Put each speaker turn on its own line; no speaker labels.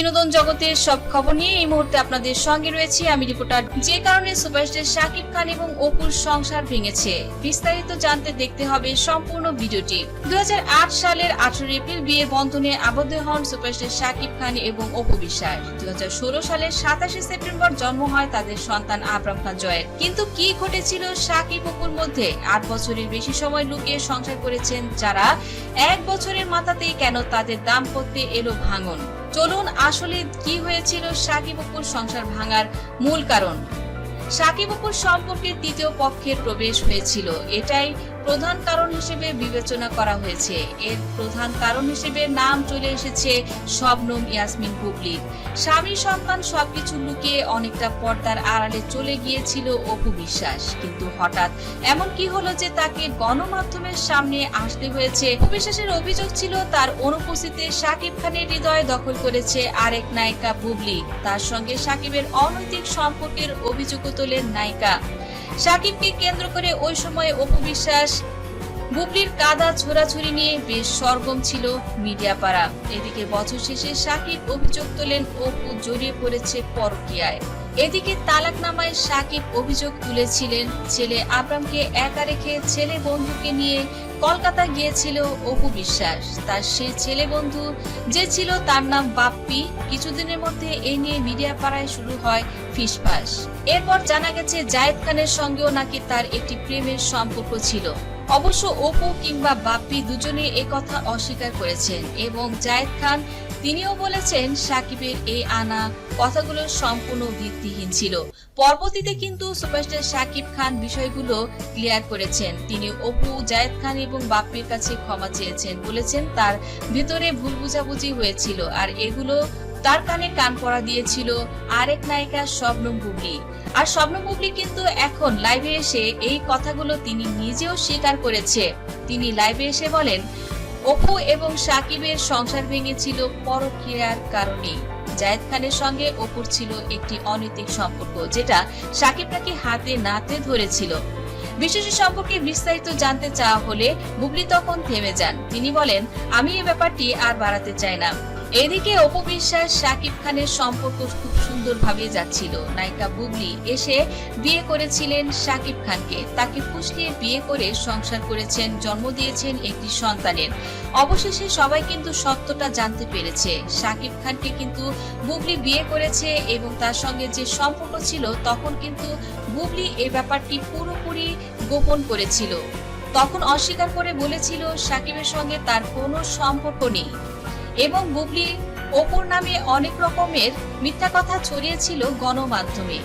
বিনোদন জগতের সব খবর নিয়ে এই মুহূর্তে আপনাদের সঙ্গে রয়েছি। আমি রিপোর্টার যে কারণে সুপারস্টার শাকিব খান এবং অপুর সংসার ভেঙেছে, বিস্তারিত জানতে দেখতে হবে সম্পূর্ণ ভিডিওটি। দু হাজার আট সালের আঠারো এপ্রিল বিয়ের বন্ধনে আবদ্ধ হন সুপারস্টার শাকিব খান এবং অপু বিশ্বাস। দু সালের সাতাশে সেপ্টেম্বর জন্ম হয় তাদের সন্তান আবরাম খান জয়ের। কিন্তু কি ঘটেছিল শাকিব অপুর মধ্যে? আট বছরের বেশি সময় লুকিয়ে সংসার করেছেন যারা। এক বছরের মাথাতেই কেন তাদের দাম্পত্যে এলো ভাঙন? চলুন আসলে কি হয়েছিল সাকিব অপুর সংসার ভাঙার মূল কারণ। সাকিব অপুর সম্পর্কে তৃতীয় পক্ষের প্রবেশ হয়েছিল, এটাই প্রধান কারণ হিসেবে বিবেচনা করা হয়েছে। এর প্রধান কারণ হিসেবে নাম চলে এসেছে শবনম ইয়াসমিন বুবলি স্বামী সন্তান সবকিছু লুকিয়ে অনেকটা পর্দার আড়ালে চলে গিয়েছিল অপু বিশ্বাস। কিন্তু হঠাৎ এমন কি হলো যে তাকে গণমাধ্যমের সামনে আসতে হয়েছে? বিশ্বাসের অভিযোগ ছিল, তার অনুপস্থিতিতে সাকিব খানের হৃদয় দখল করেছে আরেক নায়িকা বুবলি। তার সঙ্গে সাকিবের অনৈতিক সম্পর্কের অভিযোগও তোলেন নায়িকা। সাকিবকে কেন্দ্র করে ওই সময় অপু বিশ্বাস, বুবলির কাদা ছোড়াছুরি নিয়ে বেশ সরগম ছিল মিডিয়া পাড়া এদিকে বছর শেষে সাকিব অভিযোগ তোলেন, অপু জড়িয়ে পড়েছে পরকীয়ায়। এদিকে তালাকনামায় সাকিব অভিযোগ তুলেছিলেন, ছেলে আবরামকে একা রেখে ছেলে বন্ধুকে নিয়ে কলকাতা গিয়েছিল অপু বিশ্বাস। তার সেই ছেলে বন্ধু যে ছিল তার নাম বাপ্পি, কিছুদিনের মধ্যে এই নিয়ে মিডিয়া পাড়ায় শুরু হয় ফিসফাস। এরপর জানা গেছে জায়েদ খানের সঙ্গেও নাকি তার একটি প্রেমের সম্পর্ক ছিল। অবশ্য অপু কিংবা বাপ্পি দুজনে কথা অস্বীকার করেছেন এবং জায়েদ খান তিনিও বলেছেন সাকিবের এই আনা কথাগুলো সম্পূর্ণ ভিত্তিহীন ছিল। পরবর্তীতে কিন্তু সুপারস্টার সাকিব খান বিষয়গুলো ক্লিয়ার করেছেন। তিনি অপু, জায়েদ খান এবং বাপ্পির কাছে ক্ষমা চেয়েছেন বলেছেন তার ভিতরে ভুল বুঝাবুঝি হয়েছিল আর এগুলো তার কানে কান পড়া দিয়েছিল আরেক নায়িকা শবনম বুবলি। আর শবনম বুবলি কিন্তু এখন লাইভে এসে এই কথাগুলো তিনি নিজেও স্বীকার করেছে। তিনি লাইভে এসে বলেন, অপু এবং সাকিবের সংসার ভেঙেছিল পরক্রিয়ার কারণে জায়েদ খানের সঙ্গে অপুর ছিল একটি অনৈতিক সম্পর্ক, যেটা সাকিব নাকি হাতে নাতে ধরেছিল। বিশেষ সম্পর্কে বিস্তারিত জানতে চাওয়া হলে বুবলি তখন থেমে যান। তিনি বলেন, আমি এই ব্যাপারটি আর বাড়াতে চাই না। এদিকে অপু বিশ্বাস সাকিব খানের সম্পর্ক খুব সুন্দরভাবে যাচ্ছিল। নায়িকা বুবলি এসে বিয়ে করেছিলেন সাকিব খানকে। তাকে ফুসলিয়ে বিয়ে করে সংসার করেছেন, জন্ম দিয়েছেন একটি সন্তানের। অবশেষে সবাই কিন্তু সত্যটা জানতে পেরেছে। সাকিব খানকে কিন্তু বুবলি বিয়ে করেছে এবং তার সঙ্গে যে সম্পর্ক ছিল, তখন কিন্তু বুবলি এ ব্যাপারটি পুরোপুরি গোপন করেছিল। তখন অস্বীকার করে বলেছিল সাকিবের সঙ্গে তার কোনো সম্পর্ক নেই। এবং গুগলি অপুর নামে অনেক রকমের মিথ্যা কথা ছড়িয়েছিল গণমাধ্যমে।